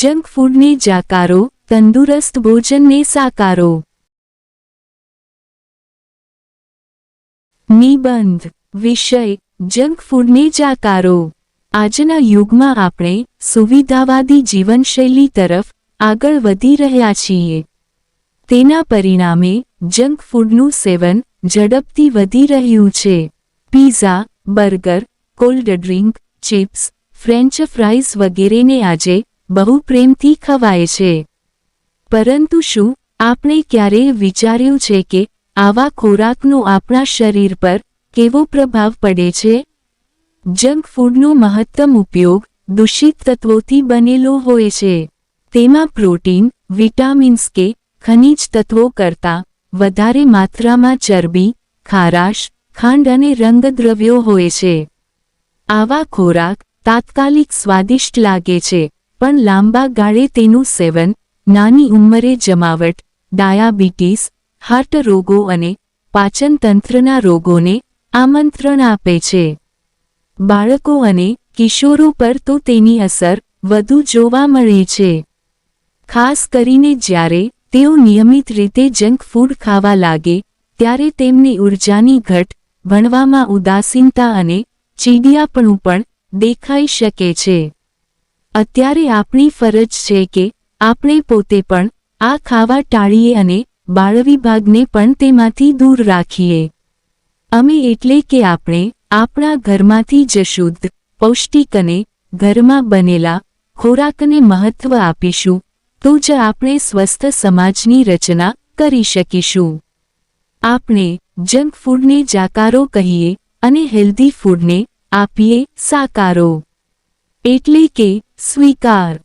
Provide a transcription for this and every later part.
Junk ફૂડને જાકારો, તંદુરસ્ત ભોજનને સાકારો. નિબંધ, વિષય, જંક ફૂડને જાકારો. આજના યુગમાં આપણે સુવિધાવાદી જીવનશૈલી તરફ આગળ વધી રહ્યા છીએ. તેના પરિણામે જંક ફૂડનું સેવન ઝડપથી વધી રહ્યું છે. Pizza, burger, cold drink, chips, French fries વગેરેને આજે બહુ પ્રેમથી ખવાય છે. પરંતુ શું આપણે ક્યારેય વિચાર્યું છે કે આવા ખોરાકનો આપણા શરીર પર કેવો પ્રભાવ પડે છે? જંક ફૂડનો મહત્તમ ઉપયોગ દૂષિત તત્વોથી બનેલો હોય છે. તેમાં પ્રોટીન, વિટામિન્સ કે ખનિજ તત્વો કરતાં વધારે માત્રામાં ચરબી, ખારાશ, ખાંડ અને રંગદ્રવ્યો હોય છે. આવા ખોરાક તાત્કાલિક સ્વાદિષ્ટ લાગે છે. પણ લાંબા ગાળે તેનું સેવન, નાની ઉંમરે જમાવટ, ડાયાબિટીસ, હાર્ટ રોગો અને પાચનતંત્રના રોગોને આમંત્રણ આપે છે. બાળકો અને કિશોરો પર તો તેની અસર વધુ જોવા મળે છે. ખાસ કરીને જ્યારે તેઓ નિયમિત રીતે જંક ફૂડ ખાવા લાગે, ત્યારે તેમની ઊર્જાની ઘટ, ભણવામાં ઉદાસીનતા અને ચીડિયાપણું પણ દેખાઈ શકે છે. અત્યારે આપણી ફરજ છે કે આપણે પોતે પણ આ ખાવા ટાળીએ અને બાળવિભાગને પણ તેમાંથી દૂર રાખીએ. અમે એટલે કે આપણે આપણા ઘરમાંથી જ શુદ્ધ, પૌષ્ટિક અને ઘરમાં બનેલા ખોરાકને મહત્વ આપીશું, તો જ આપણે સ્વસ્થ સમાજની રચના કરી શકીશું. આપણે જંક ફૂડને જાકારો કહીએ અને હેલ્ધી ફૂડને આપીએ સાકારો. એટલે કે સ્વીકાર.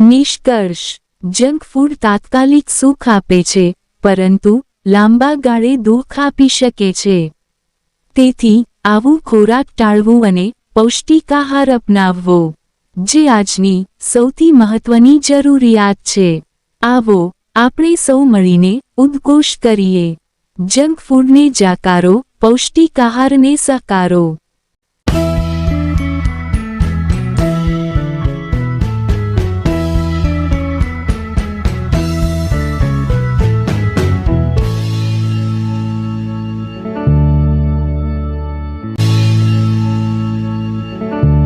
નિષ્કર્ષ. જંક ફૂડ તાત્કાલિક સુખ આપે છે, પરંતુ લાંબા ગાળે દુઃખ આપી શકે છે. તેથી, આવું ખોરાક ટાળવું અને પૌષ્ટિક આહાર અપનાવવો, જે આજની સૌથી મહત્વની જરૂરિયાત છે. આવો, આપણે સૌ મળીને ઉદ્ઘોષ કરીએ. જંક ફૂડને જાકારો, પૌષ્ટિક આહારને સકારો.